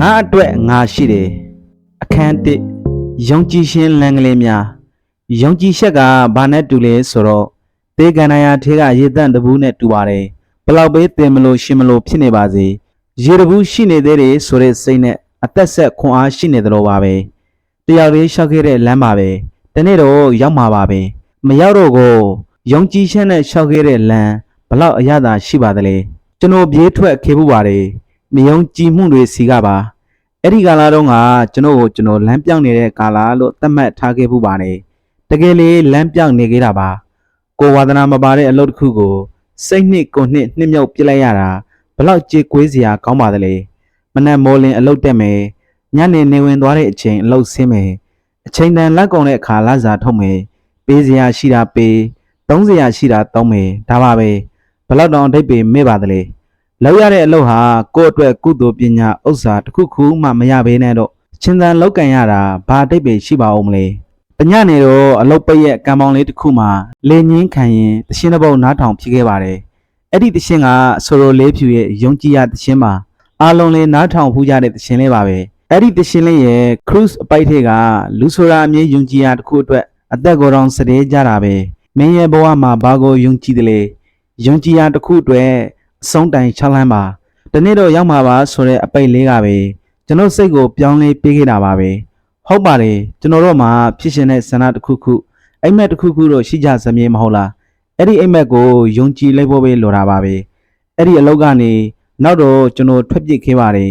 ငါအတွက်ငါရှိတယ်အခန်းတစ်ယုံကြည်ရှင်လန်ကလေးများယုံကြည်ချက်ကဘာနဲ့တူလဲဆိုတော့တေကန္နာယာထေကရေတန့်တဘူးနဲ့တူပါတယ်ဘလောက်ပဲတင်မလို့ရှင်မလို့ဖြစ်နေပါစေရေတဘူးရှိနေသေးတယ်ဆိုတဲ့စိတ်နဲ့အသက်ဆက်ခွန်အားရှိနေသလိုပါပဲတယောက်လေးရှောက်ခဲ့တဲ့လမ်းပါပဲတနေ့တော့ရောက်မှာပါပဲမရောက်တော့ကိုယုံကြည်ချက်နဲ့ရှောက်ခဲ့တဲ့လမ်းဘလောက်အရသာရှိပါသလဲကျွန်တော်ပြေးထွက်ခဲ့ဖို့ပါတယ် မယုံကြည်မှုတွေစီကပါအဲ့ဒီကာလာတော့ကကျွန်တော်ကိုကျွန်တော်လမ်းပြောင်းနေတဲ့ကာလာလို့သတ်မှတ်ထားခဲ့မှုပါတယ်တကယ်လေလမ်းပြောင်းနေခဲ့တာပါကိုဝါသနာမပါတဲ့အလုပ်တစ်ခုကိုစိတ်နှစ်ကိုနှစ်နှစ်မြုပ်ပြစ်လိုက်ရတာဘလောက်ကြေကွေးစရာကောင်းပါသလဲမနက်မိုးလင်းအလုပ်တက်မယ်ညနေနေဝင်သွားတဲ့အချိန်အလုပ်ဆင်းမယ်အချိန်တန်လက်ကုန်တဲ့အခါလစာထုတ်မယ်ပေးစရာရှိတာပေးသုံးစရာရှိတာသုံးမယ်ဒါပါပဲဘလောက်တောင်အဓိပ္ပာယ်မေ့ပါသလဲ လောက်ရတဲ့အလုပ်ဟာကိုယ့်အတွက်ကုသိုလ်ပညာဥစ္စာတစ်ခုခုမှမရဘဲနဲ့တော့ချင်းတန်လောက်ကန်ရတာဘာအတိတ်ပဲရှိပါဦးမလဲ။တညနေတော့အလုပ်ပိတ်ရဲ့ကံပေါင်းလေးတစ်ခုမှလေငင်းခံရင်တရှင်းတစ်ပုတ်နားထောင်ဖြစ်ခဲ့ပါတယ်။အဲ့ဒီတရှင်းကဆိုလိုလေးဖြူရဲ့ယုံကြည်ရတရှင်းပါအားလုံးလေးနားထောင်ဖူးကြတဲ့တရှင်းလေးပါပဲ။အဲ့ဒီတရှင်းလေးရဲ့ cruise အပိုက်ထဲကလူဆိုတာအမြင်ယုံကြည်ရတစ်ခုအတွက်အသက်ကိုယ်တော်စတဲ့ကြတာပဲ။မင်းရဲ့ဘဝမှာဘာကိုယုံကြည်တယ်လဲ။ယုံကြည်ရတစ်ခုအတွက်အ ဆုံးတိုင်6လမ်းပါတနေ့တော့ရောက်မှာပါဆိုတဲ့အပိတ်လေးကပဲကျွန်တော်စိတ်ကိုပြောင်းလဲပေးခဲ့တာပါပဲဟုတ်ပါတယ်ကျွန်တော်တို့မှာဖြစ်ရှင်တဲ့ဆန္ဒတစ်ခုခုအိမ်မက်တစ်ခုခုတော့ရှိကြစမြဲမဟုတ်လားအဲ့ဒီအိမ်မက်ကိုယုံကြည်လိုက်ဖို့ပဲလိုတာပါပဲအဲ့ဒီအလုပ်ကနေနောက်တော့ကျွန်တော်ထွက်ပစ်ခဲ့ပါတယ်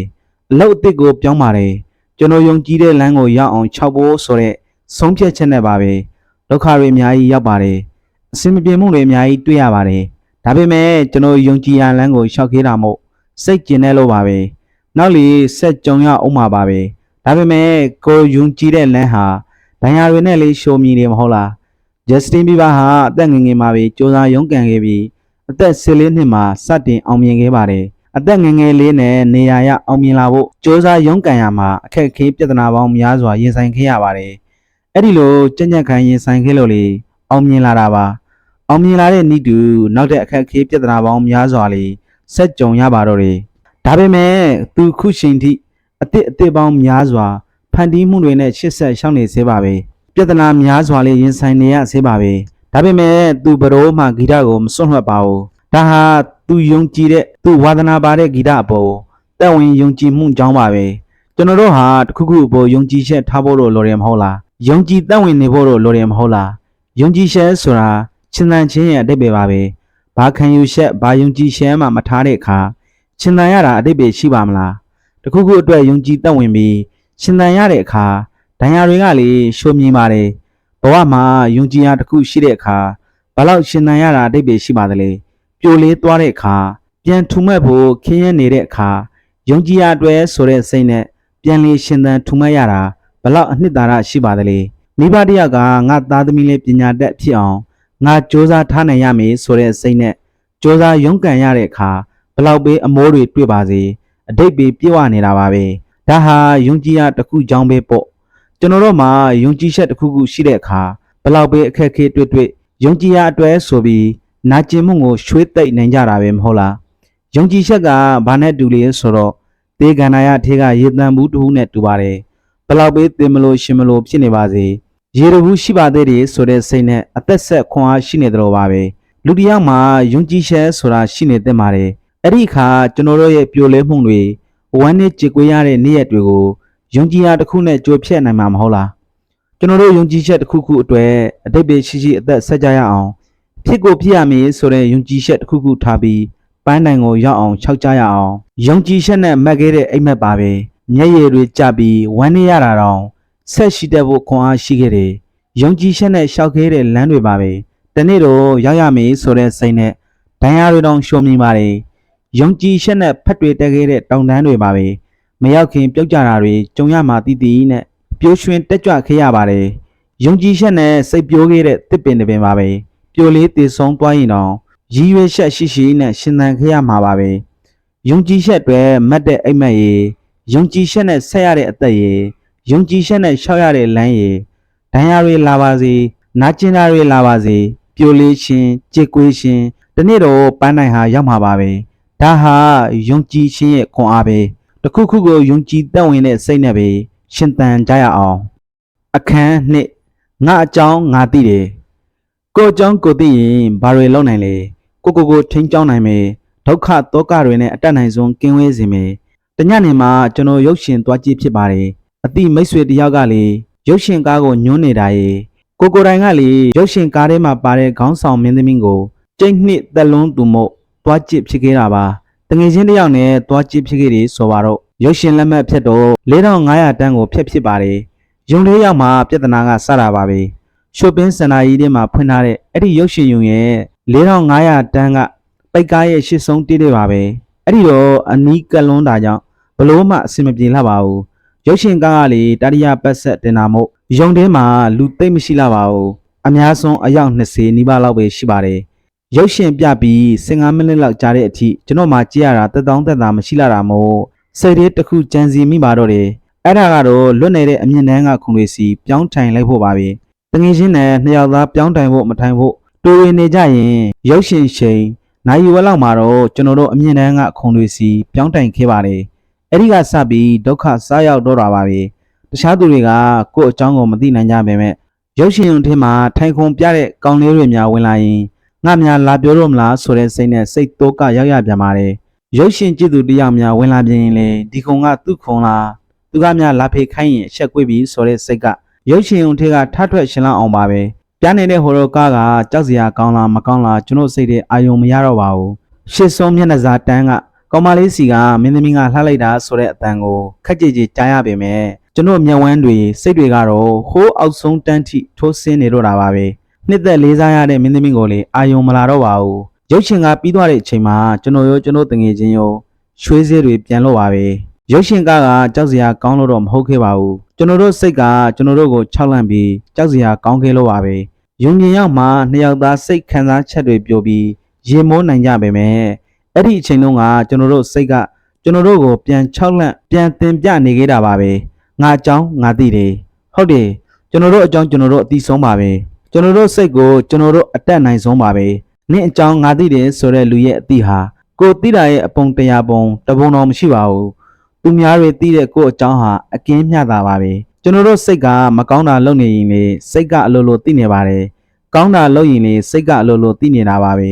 အလုပ်အသစ်ကိုပြောင်းပါတယ်ကျွန်တော်ယုံကြည်တဲ့လမ်းကိုရောက်အောင်ခြောက်ဖို့ဆိုတဲ့ဆုံးဖြတ်ချက်နဲ့ပါပဲဒုက္ခတွေအများကြီးရောက်ပါတယ်အစင်မပြေမှုတွေအများကြီးတွေ့ရပါတယ် ဒါပေမဲ့ကျွန်တော်ယုံကြည်ရလမ်းကိုရှောက်ခေးတာမို့စိတ်ကျင်နေလို့ပါပဲနောက်လီဆက်ကြုံရအောင်မှာပါပဲဒါပေမဲ့ကိုယုံကြည်တဲ့လမ်းဟာဒဏ်ရာတွေနဲ့လေးရှုံမြည်နေမဟုတ်လား Justin Bieber ဟာအသက်ငယ်ငယ်မှာပဲစူးစမ်းရုန်းကန်ခဲ့ပြီးအသက်14နှစ်မှာစတင်အောင်မြင်ခဲ့ပါတယ်အသက်ငယ်ငယ်လေးနဲ့နေရာရအောင်မြင်လာဖို့စူးစမ်းရုန်းကန်ရမှာအခက်အခဲပြဿနာပေါင်းများစွာရင်ဆိုင်ခဲ့ရပါတယ်အဲ့ဒီလိုကြက်ကြက်ခံရင်ဆိုင်ခဲ့လို့လေအောင်မြင်လာတာပါ အောင်မြင်လာတဲ့ဤတူနောက်တဲ့အခက်အခဲပြဿနာပေါင်းများစွာလေးဆက်ကြုံရပါတော့တယ်။ဒါပေမဲ့သူခုချိန်ထိအသစ်အသစ်ပေါင်းများစွာဖန်တီးမှုတွေနဲ့ရှစ်ဆက်ရှောင်းနေသေးပါပဲ။ပြဿနာများစွာလေးရင်ဆိုင်နေရသေးပါပဲ။ဒါပေမဲ့သူဘရိုးမှဂီတကိုမစွန့်လွတ်ပါဘူး။ဒါဟာသူယုံကြည်တဲ့သူဝါသနာပါတဲ့ဂီတအပေါ်တက်ဝင်ယုံကြည်မှုကြောင်းပါပဲ။ကျွန်တော်တို့ဟာတစ်ခုခုအပေါ်ယုံကြည်ချက်ထားဖို့လို့လိုတယ်မဟုတ်လား။ယုံကြည်တက်ဝင်နေဖို့လို့လိုတယ်မဟုတ်လား။ယုံကြည်ချက်ဆိုတာ ချင်းတန်ချင်းရဲ့အတိတ်ပဲပါပဲ။ဘာခံယူချက်ဘာယုံကြည်ချက်မှမထားတဲ့အခါချင်းတန်ရတာအတိတ်ပဲရှိပါမလား။တခုခုအတွက်ယုံကြည်တက်ဝင်ပြီးချင်းတန်ရတဲ့အခါဒဏ်ရာတွေကလေရှိုးမြင်ပါတယ်။ဘဝမှာယုံကြည်ရာတစ်ခုရှိတဲ့အခါဘလောက်ရှင်တန်ရတာအတိတ်ပဲရှိပါသလဲ။ပြိုလေးသွားတဲ့အခါပြန်ထူမဲ့ဖို့ခင်းရဲနေတဲ့အခါယုံကြည်ရာအတွက်ဆိုတဲ့စိတ်နဲ့ပြန်လေရှင်တန်ထူမဲ့ရတာဘလောက်အနှစ်သာရရှိပါသလဲ။မိဘတယောက်ကငါသားသမီးလေးပညာတတ်ဖြစ်အောင် ငါစူးစမ်းထားနိုင်ရမယ်ဆိုတဲ့စိတ်နဲ့စူးစမ်းရုန်းကန်ရတဲ့အခါဘလောက်ပဲအမိုးတွေတွေ့ပါစေအတိတ်ပဲပြည့်ဝနေတာပါပဲဒါဟာယုံကြည်ရတစ်ခုကြောင်းပဲပေါ့ကျွန်တော်တို့မှာယုံကြည်ချက်တစ်ခုခုရှိတဲ့အခါဘလောက်ပဲအခက်အခဲတွေ့တွေ့ယုံကြည်ရအတွက်ဆိုပြီးနာကျင်မှုကိုရွှေ့သိမ့်နိုင်ကြတာပဲမဟုတ်လားယုံကြည်ချက်ကဘာနဲ့တူလဲဆိုတော့သေကန္နာရထေကရေတံဘူးတခုနဲ့တူပါတယ်ဘလောက်ပဲသင်မလို့ရှင်မလို့ဖြစ်နေပါစေ ရေတဘူးရှိပါသေးတယ်ဆိုတဲ့စိတ်နဲ့အသက်ဆက်ခွန်အားရှိနေတယ်လို့ပါပဲလူတစ်ယောက်မှာယုံကြည်ချက်ဆိုတာရှိနေသင့်ပါတယ်အဲ့ဒီအခါကျွန်တော်တို့ရဲ့ပြိုလဲမှုတွေဝမ်းနဲ့ကြေကွေးရတဲ့နေ့ရက်တွေကိုယုံကြည်ရာတစ်ခုနဲ့ကြိုဖြတ်နိုင်မှာမဟုတ်လားကျွန်တော်တို့ယုံကြည်ချက်တစ်ခုခုအတွက်အတိတ်ပဲရှိရှိအသက်ဆက်ကြရအောင်ဖြစ်ကိုဖြစ်ရမည်ဆိုတဲ့ယုံကြည်ချက်တစ်ခုခုထားပြီးပန်းနိုင်ကိုရောက်အောင်ခြောက်ကြရအောင်ယုံကြည်ချက်နဲ့မှတ်ခဲ့တဲ့အိမ်မက်ပါပဲမျက်ရည်တွေကျပြီးဝမ်းနေရတာတော့ ဆက်ရှိတဲ့ဖို့ခွန်အားရှိခဲ့တယ်ယုံကြည်ချက်နဲ့ရှောက်ခဲ့တဲ့လမ်းတွေပါပဲတနေ့တော့ရောက်ရမည်ဆိုတဲ့စိတ်နဲ့ဒဏ်ရာတွေတောင်ရှုံမြင်ပါတယ်ယုံကြည်ချက်နဲ့ဖက်တွေတက်ခဲ့တဲ့တောင်တန်းတွေပါပဲမရောက်ခင်ပြုတ်ကြတာတွေကြုံရမှာတည်တည်နဲ့ပြိုးရွှင်တက်ကြွခဲ့ရပါတယ်ယုံကြည်ချက်နဲ့စိတ်ပြိုးခဲ့တဲ့တစ်ပင်တစ်ပင်ပါပဲပြိုလေးတည်ဆုံးသွားရင်တော့ရည်ရွယ်ချက်ရှိရှိနဲ့ရှင်သန်ခဲ့ရမှာပါပဲယုံကြည်ချက်တွေမတ်တဲ့အိမ်မက်ရေယုံကြည်ချက်နဲ့ဆက်ရတဲ့အသက်ရေ ယုံကြည်ချက်နဲ့ရှောက်ရတဲ့လမ်းရေဒဏ်ရာတွေလာပါစေနာကျင်တာတွေလာပါစေပြိုလေးရှင်ကြေကွေးရှင်ဒီနေ့တော့ပန်းနိုင်ဟာရောက်မှာပါပဲဒါဟာယုံကြည်ခြင်းရဲ့ခွန်အားပဲဒတစ်ခုခုကိုယုံကြည်သက်ဝင်တဲ့စိတ်နဲ့ပဲရှင်သန်ကြရအောင်အခန်းနှစ်ငါအကြောင်းငါသိတယ်ကိုအကြောင်းကိုသိရင်ဘာတွေလုပ်နိုင်လဲကိုကိုကိုထိန်းချောင်းနိုင်မယ်ဒုက္ခတောကတွေနဲ့အတက်နိုင်ဆုံးကင်းဝေးစေမယ်တညနေမှာကျွန်တော်ရုပ်ရှင်သွားကြည့်ဖြစ်ပါတယ် အတိမိတ်ဆွေတယောက်ကလေရုပ်ရှင်ကားကိုညွှန်းနေတာရေကိုကိုတိုင်ကလေရုပ်ရှင်ကားထဲမှာပါတဲ့ခေါင်းဆောင်မင်းသမီးကိုကျိတ်နှစ်သက်လွန်းသူမို့သွားကြည့်ဖြစ်ခဲ့တာပါတငယ်ချင်းတစ်ယောက်နဲ့သွားကြည့်ဖြစ်ခဲ့တယ်ဆိုပါတော့ရုပ်ရှင်လက်မှတ်ဖြတ်တော့4500တန်းကိုဖြတ်ဖြစ်ပါတယ်ရုံလေးရောက်မှပြဿနာကစတာပါပဲရှုပ်ပင်းစင်နာကြီးထဲမှာဖွင့်ထားတဲ့အဲ့ဒီရုပ်ရှင်ယုံရဲ့4500တန်းကပိတ်ကားရဲ့ရှစ်ဆုံးတိတိပါပဲအဲ့ဒီတော့အနီးကပ်လွန်းတာကြောင့်ဘလို့မှအဆင်မပြေလှပါဘူး ရုပ်ရှင်ကားကလေတတိယပတ်ဆက်တင်တာမို့ရုံထဲမှာလူသိမ့်မရှိလှပါဘူးအများဆုံးအယောက်20နီးပါးလောက်ပဲရှိပါတယ်ရုပ်ရှင်ပြပြီး15မိနစ်လောက်ကြာတဲ့အထိကျွန်တော်မှကြည့်ရတာတက်တောင်းတက်တာမရှိလာတာမို့စိတ်လေးတစ်ခုကြံစီမိပါတော့တယ်အဲ့ဒါကတော့လွတ်နေတဲ့အမြင့်တန်းကခုံတွေစီပြောင်းထိုင်လိုက်ဖို့ပါပဲတငယ်ချင်းနဲ့နှစ်ယောက်သားပြောင်းထိုင်ဖို့မထိုင်ဖို့တူဝင်နေကြရင်ရုပ်ရှင်ချိန်နိုင်ယူဝက်လောက်မှာတော့ကျွန်တော်တို့အမြင့်တန်းကခုံတွေစီပြောင်းထိုင်ခဲ့ပါတယ် အဲ့ဒီကစပြီးဒုက္ခစားရောက်တော့တာပါပဲတခြားသူတွေကကိုယ့်အကြောင်းကိုမသိနိုင်ကြပေမဲ့ရုပ်ရှင်ရုံထဲမှာထိုင်ခုံပြတဲ့ကောင်းလေးတွေများဝင်လာရင်ငါများလာပြောတော့မလားဆိုတဲ့စိတ်နဲ့စိတ်တိုးကရောက်ရပြန်ပါတယ်ရုပ်ရှင်ကြည့်သူတယောက်များဝင်လာပြင်ရင်လေဒီခုံကသူ့ခုံလားသူကများလာဖေးခိုင်းရင်အဆက်ကွေးပြီဆိုတဲ့စိတ်ကရုပ်ရှင်ုံထဲကထထွက်ရှင်လောက်အောင်ပါပဲပြနေတဲ့ဟိုရောကားကကြောက်စရာကောင်းလားမကောင်းလားကျွန်တော်စိတ်ထဲအာယုံမရတော့ပါဘူးရှစ်ဆုံးမျက်နှာစာတန်းက ကောင်မလေးစီကမင်းသမီးကလှလိုက်တာဆိုတဲ့အတန်ကိုခက်ကြည်ကြည်ကြားရပေမဲ့ကျွန်တော်မျက်ဝန်းတွေစိတ်တွေကတော့ဟိုးအောက်ဆုံးတန်းထိထိုးဆင်းနေတော့တာပါပဲနှစ်သက်လေးစားရတဲ့မင်းသမီးကိုလေအာယုံမလာတော့ပါဘူးရုပ်ရှင်ကပြီးသွားတဲ့အချိန်မှာကျွန်တော်ရောကျွန်တော်တငယ်ချင်းရောရွှေစည်းတွေပြန်လို့ပါပဲရုပ်ရှင်ကကကြောက်စရာကောင်းလို့တော့မဟုတ်ခဲ့ပါဘူးကျွန်တော်တို့စိတ်ကကျွန်တော်တို့ကိုခြောက်လန့်ပြီးကြောက်စရာကောင်းခဲ့လို့ပါပဲယုံမြင်ရောက်မှနှစ်ယောက်သားစိတ်ခံစားချက်တွေပြိုပြီးရေမိုးနိုင်ကြပေမဲ့ အဲ့ဒီအချိန်လုံးကကျွန်တော်တို့စိတ်ကကျွန်တော်တို့ကိုပြန်ခြောက်လန့်ပြန်တင်ပြနေခဲ့တာပါပဲငါအကြောင်းငါသိတယ်ဟုတ်တယ်ကျွန်တော်တို့အကြောင်းကျွန်တော်တို့အသိဆုံးပါပဲကျွန်တော်တို့စိတ်ကိုကျွန်တော်တို့အတက်နိုင်ဆုံးပါပဲနင့်အကြောင်းငါသိတယ်ဆိုတဲ့လူရဲ့အသိဟာကိုသိတာရဲ့အပုံတရာပုံတပုံတော်မရှိပါဘူးသူများတွေသိတဲ့ကိုအကြောင်းဟာအကင်းမျှတာပါပဲကျွန်တော်တို့စိတ်ကမကောင်းတာလုပ်နေရင်လေစိတ်ကအလိုလိုသိနေပါတယ်ကောင်းတာလုပ်ရင်လေစိတ်ကအလိုလိုသိနေတာပါပဲ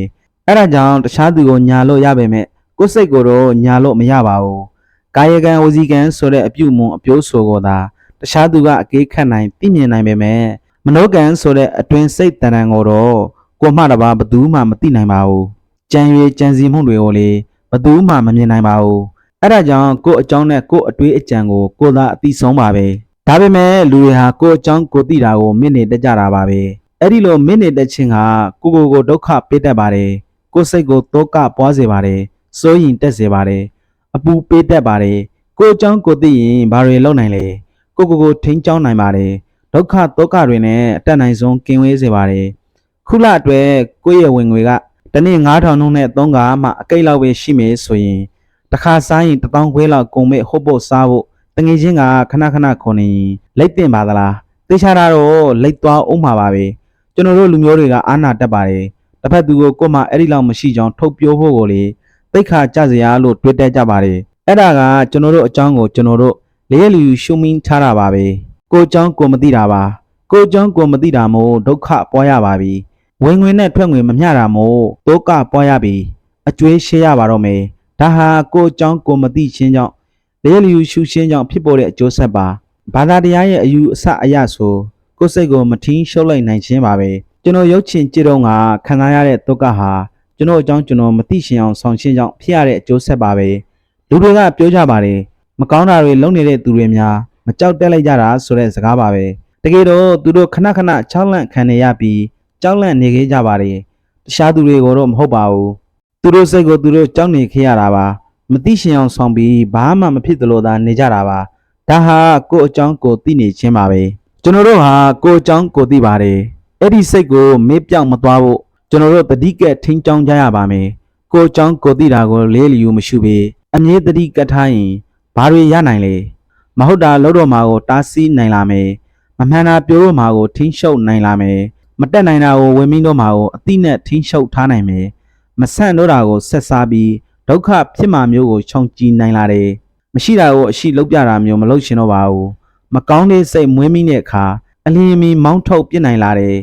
အဲ့ဒါကြောင့်တခြားသူကိုညာလို့ရပေမဲ့ကိုယ်စိတ်ကိုတော့ညာလို့မရပါဘူးကာယကံဝစီကံဆိုတဲ့အပြုမွန်အပြိုးဆိုကိုသာတခြားသူကအကေးခတ်နိုင်သိမြင်နိုင်ပေမဲ့မနောကံဆိုတဲ့အတွင်စိတ်တဏ္ဍန်ကိုတော့ကိုမှတပါဘသူမှမသိနိုင်ပါဘူးကြံရွေကြံစီမှုတွေကိုလေဘသူမှမမြင်နိုင်ပါဘူးအဲ့ဒါကြောင့်ကို့အကြောင်းနဲ့ကို့အတွေးအကြံကိုကိုသာအသိဆုံးပါပဲဒါပေမဲ့လူတွေဟာကို့အကြောင်းကိုသိတာကိုမင့်နေတတ်ကြတာပါပဲအဲ့ဒီလိုမင့်နေတဲ့ချင်းကကိုကိုကိုဒုက္ခပေးတတ်ပါတယ် ကိုယ်စိတ်ကိုတောကပွားစေပါတယ်စိုးရင်တက်စေပါတယ်အပူပေးတတ်ပါတယ်ကို့အကြောင်းကိုသိရင်ဘာတွေလုပ်နိုင်လဲကိုကိုကိုထိန်းချောင်းနိုင်ပါတယ်ဒုက္ခတောကတွေနဲ့အတက်နိုင်ဆုံးကင်းဝေးစေပါတယ်ခုလအတွက်ကိုယ့်ရဲ့ဝင်ငွေကတနေ့9000နှုန်းနဲ့3ကမှအကိတ်လောက်ပဲရှိမယ်ဆိုရင်တစ်ခါစားရင်1000ခွဲလောက်ကုန်မဲ့ဟုတ်ဖို့စားဖို့တငယ်ချင်းကခဏခဏခေါ်နေရင်လိတ်တင်ပါသလားတေချာတာတော့လိတ်သွားအောင်မှာပါပဲကျွန်တော်တို့လူမျိုးတွေကအာနာတက်ပါတယ် တစ်ဖက်သူကိုကို့မှာအဲ့ဒီလောက်မရှိကြောင်းထုတ်ပြောဖို့ကိုလေတိတ်ခါကြစရာလို့တွေးတက်ကြပါတယ်အဲ့ဒါကကျွန်တော်တို့အကြောင်းကိုကျွန်တော်တို့လျက်လျူရှုံမင်းထားတာပါပဲကိုအကြောင်းကိုမသိတာပါကိုအကြောင်းကိုမသိတာမို့ဒုက္ခပွားရပါပြီဝင်ငွေနဲ့ထွက်ငွေမမျှတာမို့ဒုက္ခပွားရပြီအကျွေးရှေ့ရပါတော့မယ်ဒါဟာကိုအကြောင်းကိုမသိခြင်းကြောင့်လျက်လျူရှုရှင်းကြောင့်ဖြစ်ပေါ်တဲ့အကျိုးဆက်ပါဘာသာတရားရဲ့အယူအဆအရဆိုကိုယ်စိတ်ကိုမထင်းရှုပ်လိုက်နိုင်ခြင်းပါပဲ ကျွန်တော်ရုပ်ချင်ကြည့်တော့ကခံစားရတဲ့ဒုက္ခဟာကျွန်တော်အကြောင်းကျွန်တော်မသိရှင်အောင်ဆောင်ရှင်းကြောင့်ဖြစ်ရတဲ့အကျိုးဆက်ပါပဲလူတွေကပြောကြပါတယ်မကောင်းတာတွေလုပ်နေတဲ့သူတွေများမကြောက်တက်လိုက်ကြတာဆိုတဲ့စကားပါပဲတကယ်တော့သူတို့ခဏခဏချောက်လန့်ခံနေရပြီးကြောက်လန့်နေခဲ့ကြပါတယ်တခြားသူတွေကိုတော့မဟုတ်ပါဘူးသူတို့စိတ်ကိုသူတို့ကြောက်နေခဲ့ရတာပါမသိရှင်အောင်ဆောင်ပြီးဘာမှမဖြစ်သလိုသာနေကြတာပါဒါဟာကိုယ့်အကြောင်းကိုသိနေခြင်းပါပဲကျွန်တော်တို့ဟာကိုယ့်အကြောင်းကိုသိပါတယ် အဲ့ဒီစိတ်ကိုမေ့ပြောင်မသွားဖို့ကျွန်တော်တို့တတိကက်ထိန်းချောင်းကြရပါမယ်ကိုယ့်အကြောင်းကိုသိတာကိုလေးလျူမရှိပေအမြဲတတိကတ်ထားရင်ဘာတွေရနိုင်လဲမဟုတ်တာလို့တော့မှာကိုတားဆီးနိုင်လာမယ်မမှန်တာပြောတော့မှာကိုထိန်းချုပ်နိုင်လာမယ်မတက်နိုင်တာကိုဝင်ပြီးတော့မှာကိုအတိနဲ့ထိန်းချုပ်ထားနိုင်မယ်မဆန့်တော့တာကိုဆက်စားပြီးဒုက္ခဖြစ်မှာမျိုးကိုခြုံကြည်နိုင်လာတယ်မရှိတာကိုအရှိလုပ်ပြတာမျိုးမလုပ်ရှင်တော့ပါဘူးမကောင်းတဲ့စိတ်မွေးမိတဲ့အခါအလင်းအမီမောင်းထုတ်ပြစ်နိုင်လာတယ်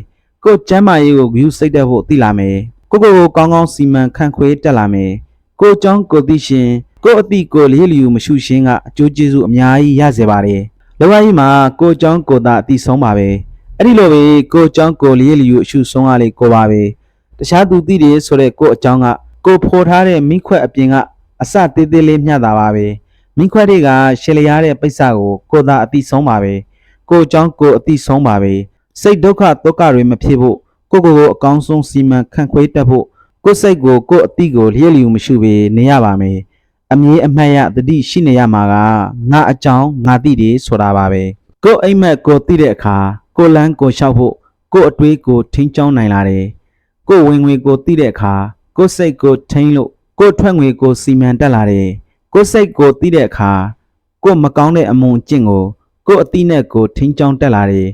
ကိုယ်ကျမ်းမာရေးကိုဂရုစိတ်သက်ဖို့သိလာမယ်ကိုကိုကိုကောင်းကောင်းစီမံခန့်ခွဲတက်လာမယ်ကိုအကြောင်းကိုသိရှင်ကိုအတိကိုလေးလျူမရှုရှင်းကအကျိုးကျေးဇူးအများကြီးရစေပါတယ်လောကကြီးမှာကိုအကြောင်းကိုသာအတိဆုံးပါပဲအဲ့ဒီလိုပဲကိုအကြောင်းကိုလေးလျူအရှုဆုံးရလေကိုပါပဲတခြားသူသိတယ်ဆိုတဲ့ကိုအကြောင်းကကိုဖော်ထားတဲ့မိခွက်အပြင်ကအစသေးသေးလေးမျှတာပါပဲမိခွက်တွေကရှယ်လျားတဲ့ပိဿကိုကိုသာအတိဆုံးပါပဲကိုအကြောင်းကိုအတိဆုံးပါပဲ စိတ်ဒုက္ခဒုက္ခတွေမဖြစ်ဖို့ကိုကိုကိုအကောင်းဆုံးစီမံခန့်ခွဲတတ်ဖို့ကိုယ်စိတ်ကိုကိုယ်အတိကိုလျက်လျူမရှုပေနေရပါမယ်အမြဲအမှတ်ရတတိရှိနေရမှာကငါအကြောင်းငါတိတယ်ဆိုတာပါပဲကိုယ်အိမ်မက်ကိုတိတဲ့အခါကိုယ်လန်းကိုလျှောက်ဖို့ကိုယ်အတွေးကိုထိန်းချောင်းနိုင်လာတယ်ကိုယ်ဝင်ငွေကိုတိတဲ့အခါကိုယ်စိတ်ကိုထိန်းလို့ကိုယ်ထွက်ငွေကိုစီမံတက်လာတယ်ကိုယ်စိတ်ကိုတိတဲ့အခါကိုယ်မကောင်းတဲ့အမုန်းအကျင့်ကိုကိုယ်အတိနဲ့ကိုထိန်းချောင်းတက်လာတယ်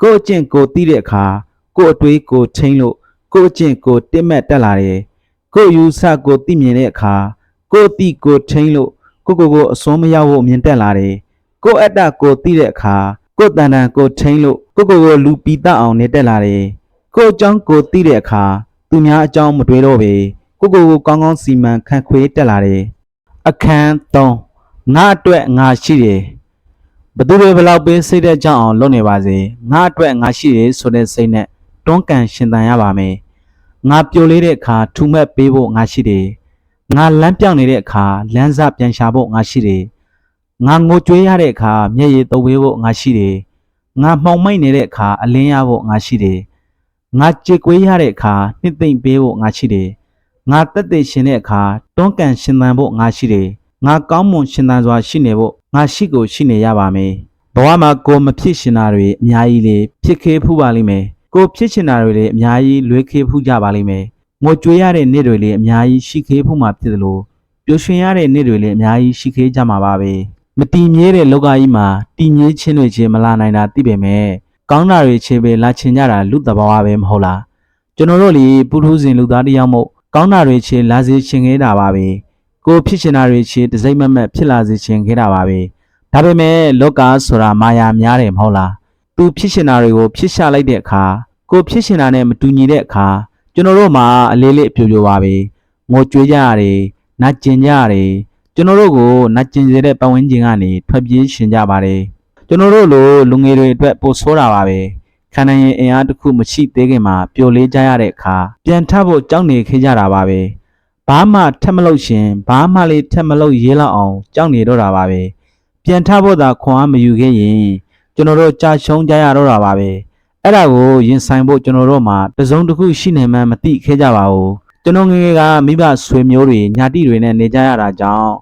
ကိုယ်အကျင့်ကိုတိတဲ့အခါကိုယ်အတွေးကိုထိန်းလို့ကိုယ်အကျင့်ကိုတိမဲ့တက်လာတယ်ကိုယ်ယူဆကိုတိမြင်တဲ့အခါကိုယ်အတိကိုထိန်းလို့ကိုယ့်ကိုယ်ကိုအစွန်းမရောက်ဖို့မြင်တက်လာတယ်ကိုယ်အတ္တကိုတိတဲ့အခါကိုယ်တန်တန်ကိုထိန်းလို့ကိုယ့်ကိုယ်ကိုလူပီတအောင်နေတက်လာတယ်ကိုယ်အကြောင်းကိုတိတဲ့အခါသူများအကြောင်းမတွေးတော့ပဲကိုယ့်ကိုယ်ကိုကောင်းကောင်းစီမံခန့်ခွဲတက်လာတယ်အခန်း3ငါအတွက်ငါရှိတယ် ဘသူတွေဘယ်လောက်ပေးစိတ်တဲ့ကြောင်းအောင်လုပ်နေပါစေငါအတွက်ငါရှိတယ်ဆိုတဲ့စိတ်နဲ့တွန်းကန်ရှင်သန်ရပါမယ်ငါပြိုလေးတဲ့အခါထူမဲ့ပေးဖို့ငါရှိတယ်ငါလမ်းပြောင်းနေတဲ့အခါလမ်းစပြန်ရှာဖို့ငါရှိတယ်ငါငိုကြွေးရတဲ့အခါမျက်ရည်သုံးပေးဖို့ငါရှိတယ်ငါမှောင်မိုက်နေတဲ့အခါအလင်းရဖို့ငါရှိတယ်ငါကြေကွေးရတဲ့အခါနှစ်သိမ့်ပေးဖို့ငါရှိတယ်ငါတက်တဲ့ရှင်တဲ့အခါတွန်းကန်ရှင်သန်ဖို့ငါရှိတယ် ငါကောင်းမွန်ရှင်သန်စွာရှိနေဖို့ငါရှိကိုရှိနေရပါမယ်ဘဝမှာကိုမဖြစ်ရှင်တာတွေအများကြီးလေဖြစ်ခေဖူးပါလိမ့်မယ်ကိုဖြစ်ရှင်တာတွေလည်းအများကြီးလွေးခေဖူးကြပါလိမ့်မယ်ငိုကြွေးရတဲ့နေ့တွေလည်းအများကြီးရှိခေဖူးမှာဖြစ်သလိုပျော်ရွှင်ရတဲ့နေ့တွေလည်းအများကြီးရှိခေကြမှာပါပဲမတည်မြဲတဲ့လောကကြီးမှာတည်မြဲခြင်းတွေချင်းမလာနိုင်တာသိပေမဲ့ကောင်းတာတွေချင်းပဲလာချင်ကြတာလူတဘာဝပဲမဟုတ်လားကျွန်တော်တို့လေပုထုဇဉ်လူသားတစ်ယောက်မို့ကောင်းတာတွေချင်းလာစေချင်ခဲ့တာပါပဲ ကိုဖြစ်ချင်တာတွေချင်းတစိမ့်မမက်ဖြစ်လာစေချင်ခဲ့တာပါပဲဒါပေမဲ့လောကဆိုတာမာယာများတယ်မဟုတ်လားသူဖြစ်ချင်တာတွေကိုဖြစ်ရှာလိုက်တဲ့အခါကိုဖြစ်ချင်တာနဲ့မတူညီတဲ့အခါကျွန်တော်တို့မှာအလေးလေးအပြိုပြိုပါပဲငိုကြွေးကြရတယ်နတ်ကျင်ကြရတယ်ကျွန်တော်တို့ကိုနတ်ကျင်စေတဲ့ပတ်ဝန်းကျင်ကနေထွက်ပြေးရှင်ကြပါတယ်ကျွန်တော်တို့လိုလူငယ်တွေအတွက်ပိုဆိုးတာပါပဲခန္ဓာရင်အင်အားတစ်ခုမရှိသေးခင်မှာပျော်လေးကြရတဲ့အခါပြန်ထဖို့ကြောက်နေခေကြတာပါပဲ ဘာမှထက်မလို့ရှင်ဘာမှလေးထက်မလို့ရေးလောက်အောင်ကြောက်နေတော့တာပါပဲပြန်ထဖို့သာခွန်အားမယူခဲ့ရင်ကျွန်တော်တို့ကြာရှုံးကြရတော့တာပါပဲအဲ့ဒါကိုရင်ဆိုင်ဖို့ကျွန်တော်တို့မှာတစုံတစ်ခုရှိနေမှမသိခဲ့ကြပါဘူးကျွန်တော်ငယ်ငယ်ကမိဘဆွေမျိုးတွေညာတိတွေနဲ့နေကြရတာကြောင့်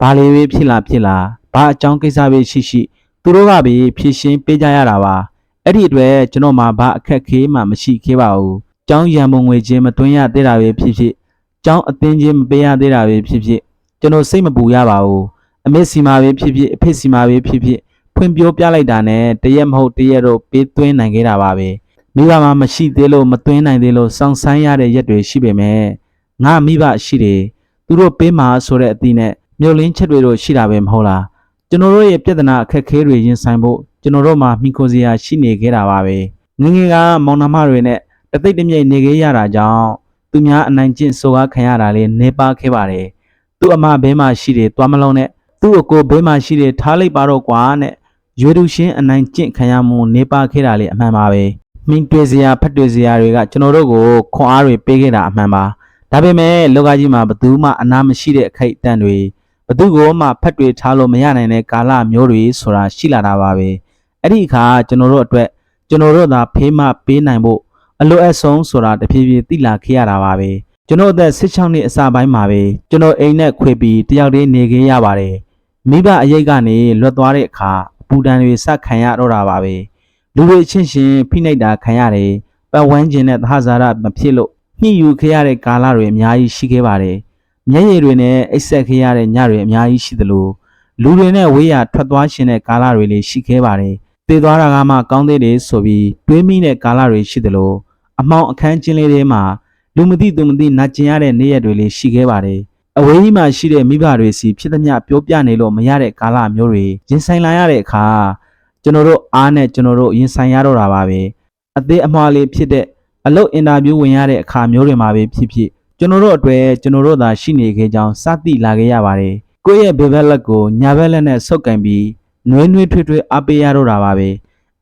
ဘာလေးပဲဖြစ်လာဖြစ်လာဘာအကြောင်းကိစ္စပဲရှိရှိသူတို့ကပဲဖြည့်ရှင်းပေးကြရတာပါအဲ့ဒီအတွက်ကျွန်တော်မှာဘာအခက်ခဲမှမရှိခဲ့ပါဘူးကျောင်းရံပုံငွေချင်းမသွင်းရသေးတာပဲဖြစ်ဖြစ် ကျောင်းအသင်းချင်းမပေးရသေးတာပဲဖြစ်ဖြစ်ကျွန်တော်စိတ်မပူရပါဘူးအမေစီမာပဲဖြစ်ဖြစ်အဖေစီမာပဲဖြစ်ဖြစ်ဖွင့်ပြောပြလိုက်တာနဲ့တရက်မဟုတ်တရက်တော့ပေးသွင်းနိုင်ခဲ့တာပါပဲမိဘမှာမရှိသေးလို့မသွင်းနိုင်သေးလို့စောင့်ဆိုင်းရတဲ့ရက်တွေရှိပေမဲ့ငါမိဘရှိတယ်သူတို့ပေးမှာဆိုတဲ့အသည့်နဲ့မြုပ်လင်းချက်တွေတော့ရှိတာပဲမဟုတ်လားကျွန်တော်တို့ရဲ့ပြဿနာအခက်အခဲတွေရင်ဆိုင်ဖို့ကျွန်တော်တို့မှာမိခိုစရာရှိနေခဲ့တာပါပဲငငယ်ကမောင်နှမတွေနဲ့တသိပ်တမြိတ်နေခဲ့ရတာကြောင့် သူများအနိုင်ကျင့်ဆိုကားခံရတာလေးနေပါခဲ့ပါတယ်သူ့အမဘဲမှာရှိတယ်သွားမလုံးနဲ့သူ့အကိုဘဲမှာရှိတယ်ထားလိုက်ပါတော့ကွာနဲ့ရွေတူရှင်းအနိုင်ကျင့်ခံရမှုနေပါခဲ့တာလေးအမှန်ပါပဲမိန်တွေ့စရာဖတ်တွေ့စရာတွေကကျွန်တော်တို့ကိုခွန်အားတွေပေးခဲ့တာအမှန်ပါဒါပေမဲ့လောကကြီးမှာဘသူမှအနာမရှိတဲ့အခိုက်အတန့်တွေဘသူကိုမှဖတ်တွေ့ထားလို့မရနိုင်တဲ့ကာလမျိုးတွေဆိုတာရှိလာတာပါပဲအဲ့ဒီအခါကျွန်တော်တို့အတွက်ကျွန်တော်တို့သာဖေးမပေးနိုင်ဖို့ အလိုအဆုံးဆိုတာတဖြည်းဖြည်းသိလာခဲ့ရတာပါပဲကျွန်တော်အသက်16နှစ်အစပိုင်းမှာပဲကျွန်တော်အိမ်နဲ့ခွေပြီးတယောက်တည်းနေခဲ့ရပါတယ်မိဘအရေးကနေလွတ်သွားတဲ့အခါအပူဒဏ်တွေစခံရတော့တာပါပဲလူတွေချင်းချင်းဖိနှိပ်တာခံရတယ်ပတ်ဝန်းကျင်နဲ့သဟဇာရမဖြစ်လို့ညှိယူခဲ့ရတဲ့ကာလတွေအများကြီးရှိခဲ့ပါတယ်မျက်ရည်တွေနဲ့အိပ်ဆက်ခဲ့ရတဲ့ညတွေအများကြီးရှိသလိုလူတွေနဲ့ဝေးရထွက်သွားရှင်တဲ့ကာလတွေလည်းရှိခဲ့ပါတယ်တည်သွားတာကမှကောင်းသေးတယ်ဆိုပြီးတွေးမိတဲ့ကာလတွေရှိသလို အမောင်အခန်းချင်းလေးထဲမှာလူမသိသူမသိနတ်ကျင်ရတဲ့နေ့ရက်တွေလည်းရှိခဲ့ပါတယ်အဝေးကြီးမှာရှိတဲ့မိဘတွေစီဖြစ်သမျှပြောပြနေလို့မရတဲ့ကာလမျိုးတွေရင်ဆိုင်လာရတဲ့အခါကျွန်တော်တို့အားနဲ့ကျွန်တော်တို့ရင်ဆိုင်ရတော့တာပါပဲအသေးအမွှားလေးဖြစ်တဲ့အလုပ်အင်တာဗျူးဝင်ရတဲ့အခါမျိုးတွေမှာပဲဖြစ်ဖြစ်ကျွန်တော်တို့အတွေ့ကျွန်တော်တို့သာရှိနေခဲ့ကြောင်းစသိလာခဲ့ရပါတယ်ကိုယ့်ရဲ့ဘေဘက်လက်ကိုညာဘက်လက်နဲ့ဆုပ်ကင်ပြီးနှွေးနှွေးထွေးထွေးအားပေးရတော့တာပါပဲ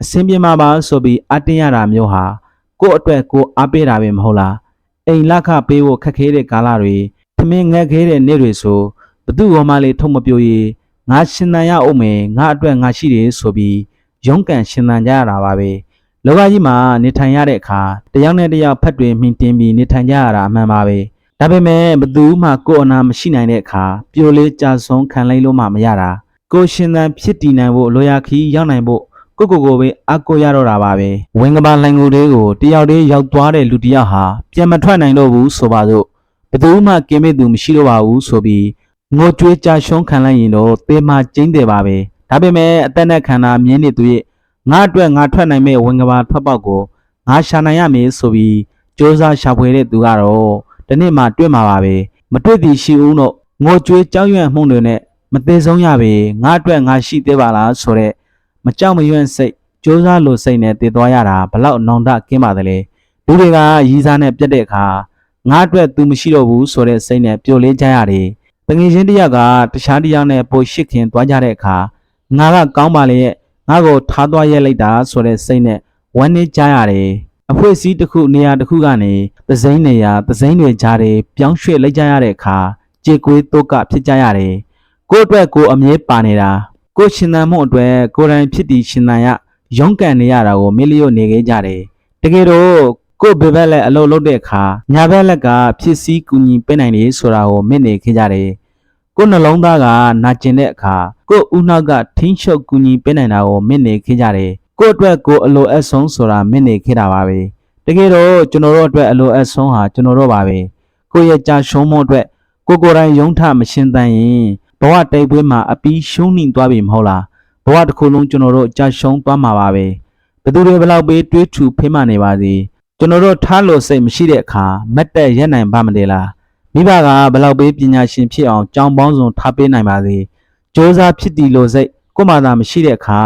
အစင်းပြမှာပါဆိုပြီးအတင်းရတာမျိုးဟာ ကိုယ့်အတွက်ကိုယ်အားပေးတာပဲမဟုတ်လားအိမ်လက်ခပေးဖို့ခက်ခဲတဲ့ကာလတွေသမင်းငက်ခဲတဲ့နေ့တွေဆိုဘသူ့ဘောမလေးထုံမပြိုရီငါရှင်သန်ရအောင်မယ်ငါအတွက်ငါရှိတယ်ဆိုပြီးရုန်းကန်ရှင်သန်ကြရတာပါပဲလောကကြီးမှာနေထိုင်ရတဲ့အခါတယောက်နဲ့တယောက်ဖက်တွင်မှင်တင်ပြီးနေထိုင်ကြရတာအမှန်ပါပဲဒါပေမဲ့ဘသူမှကိုယ်အနာမရှိနိုင်တဲ့အခါပြိုလေးကြာဆုံးခံလိုက်လို့မှမရတာကိုယ်ရှင်သန်ဖြစ်တည်နိုင်ဖို့လိုရာခီးရောက်နိုင်ဖို့ ကိုကိုကိုပဲအကိုရတော့တာပါပဲဝင်းကပါလိုင်ကိုလေးကိုတယောက်တည်းရောက်သွားတဲ့လူတစ်ယောက်ဟာပြန်မထွက်နိုင်တော့ဘူးဆိုပါစို့ဘယ်သူမှကင်းမဲ့သူမရှိတော့ပါဘူးဆိုပြီးငိုကြွေးကြရှုံးခံလိုက်ရင်တော့သေမာကျင်းတယ်ပါပဲဒါပေမဲ့အသက်နဲ့ခန္ဓာမြင်းနေသူရဲ့ငါအတွက်ငါထွက်နိုင်မဲ့ဝင်ကဘာထွက်ပေါက်ကိုငါရှာနိုင်ရမည်ဆိုပြီးစ조사ရှာဖွေတဲ့သူကတော့ဒီနေ့မှတွေ့မှာပါပဲမတွေ့သည်ရှိဦးတော့ငိုကြွေးကြောက်ရွံ့မှုတွေနဲ့မသေးဆုံးရပေငါအတွက်ငါရှိသေးပါလားဆိုတော့ မကြောက်မရွံ့စိတ်စ조사လို့စိတ်နဲ့တည်သွားရတာဘလောက်နောင်တကင်းပါသလဲလူတွေကရီးစားနဲ့ပြတ်တဲ့အခါ ငါအတွက် तू မရှိတော့ဘူးဆိုတဲ့စိတ်နဲ့ပျော်လေးကြရတယ်။တငယ်ချင်းတစ်ယောက်ကတခြားတစ်ယောက်နဲ့ပိုရှစ်ခင်သွားကြတဲ့အခါငါကကောင်းပါလေရဲ့ငါ့ကိုထားသွားရဲလိုက်တာဆိုတဲ့စိတ်နဲ့ဝမ်းနည်းကြရတယ်။အဖွဲစည်းတစ်ခုနေရာတစ်ခုကနေသစိမ်းနေရာသစိမ်းတွေကြားတွေပြောင်းရွှေ့လိုက်ကြရတဲ့အခါကြေကွေးတုတ်ကဖြစ်ကြရတယ်။ကိုယ့်အတွက်ကိုယ်အမြဲပါနေတာ ကိုယ်ရှင်သန်မှုအတွက်ကိုယ်တိုင်ဖြစ်တည်ရှင်သန်ရရုန်းကန်နေရတာကိုမေ့လျော့နေခဲ့ကြတယ်။တကယ်တော့ကိုယ့်ဘယ်ဘက်လက်အလုပ်လုပ်တဲ့အခါညာဘက်လက်ကဖြစ်စည်းကူညီပေးနိုင်တယ်ဆိုတာကိုမေ့နေခဲ့ကြတယ်။ကိုယ်နှလုံးသားကနာကျင်တဲ့အခါကိုယ့်ဦးနှောက်ကထိန်းချုပ်ကူညီပေးနိုင်တာကိုမေ့နေခဲ့ကြတယ်။ကိုယ့်အတွက်ကိုယ်အလိုအပ်ဆုံးဆိုတာမေ့နေခဲ့တာပါပဲ။တကယ်တော့ကျွန်တော်တို့အတွက်အလိုအပ်ဆုံးဟာကျွန်တော်တို့ပါပဲ။ကိုယ့်ရဲ့ကြာရှုံးမှုအတွက်ကိုယ်ကိုယ်တိုင်ယုံထမရှင်းတန်ရင် ဘဝတိတ်ပွဲမှာအပီးရှုံးနှိမ်သွားပြီမဟုတ်လား။ဘဝတစ်ခုလုံးကျွန်တော်တို့ကြာရှုံးသွားမှာပါပဲ။ဘယ်သူတွေဘယ်လောက်ပဲတွေးထူဖိမနေပါစေ။ကျွန်တော်တို့ထားလို့စိတ်မရှိတဲ့အခါမတ်တက်ရက်နိုင်ပါမတယ်လားမိဘကဘယ်လောက်ပေးပညာရှင်ဖြစ်အောင်ကြောင်းပေါင်းစုံထားပေးနိုင်ပါစေစ조사ဖြစ်တည်လို့စိတ်ကိုယ်မှသာမရှိတဲ့အခါ